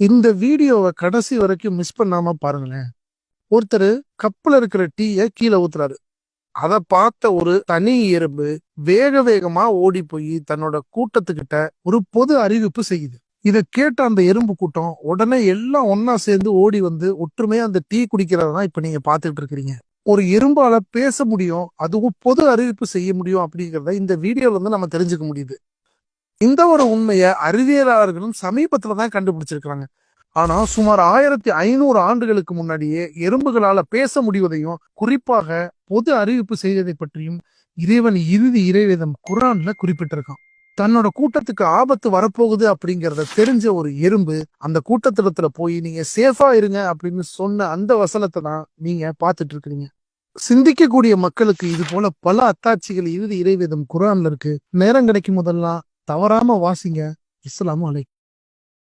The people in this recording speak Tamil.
இந்த வீடியோவை கடைசி வரைக்கும் மிஸ் பண்ணாம பாருங்களேன். ஒருத்தர் கப்பில் இருக்கிற டீயை கீழே ஊத்துறாரு. அதை பார்த்த ஒரு தனி எறும்பு வேக வேகமா ஓடி போய் தன்னோட கூட்டத்துக்கிட்ட ஒரு பொது அறிவிப்பு செய்யுது. இதை கேட்ட அந்த எறும்பு கூட்டம் உடனே எல்லாம் ஒன்னா சேர்ந்து ஓடி வந்து ஒற்றுமையா அந்த டீ குடிக்கிறதான் இப்ப நீங்க பாத்துட்டு இருக்கிறீங்க. ஒரு எறும்பால பேச முடியும் அதுவும் பொது அறிவிப்பு செய்ய முடியும் அப்படிங்கிறத இந்த வீடியோல இருந்து நம்ம தெரிஞ்சுக்க முடியுது. இந்த ஒரு உண்மையை அறிவியலாளர்களும் சமீபத்துல தான் கண்டுபிடிச்சிருக்காங்க ஆனா சுமார் ஆயிரத்தி ஐநூறு ஆண்டுகளுக்கு முன்னாடியே எறும்புகளால பேச முடிவதையும் குறிப்பாக பொது அறிவிப்பு செய்ததை பற்றியும் இறைவன் இறுதி இறைவேதம் குரான்ல குறிப்பிட்டிருக்கான். தன்னோட கூட்டத்துக்கு ஆபத்து வரப்போகுது அப்படிங்கறத தெரிஞ்ச ஒரு எறும்பு அந்த கூட்டத்திடத்துல போய் நீங்க சேஃபா இருங்க அப்படின்னு சொன்ன அந்த வசனத்தை தான் நீங்க பாத்துட்டு இருக்கிறீங்க சிந்திக்கக்கூடிய மக்களுக்கு இது போல பல அத்தாட்சிகள் இறுதி இறைவேதம் குரான்ல இருக்கு. நேரம் கிடைக்கும் போதெல்லாம் தவறாம வாசிங்க. இஸ்லாமும் அலை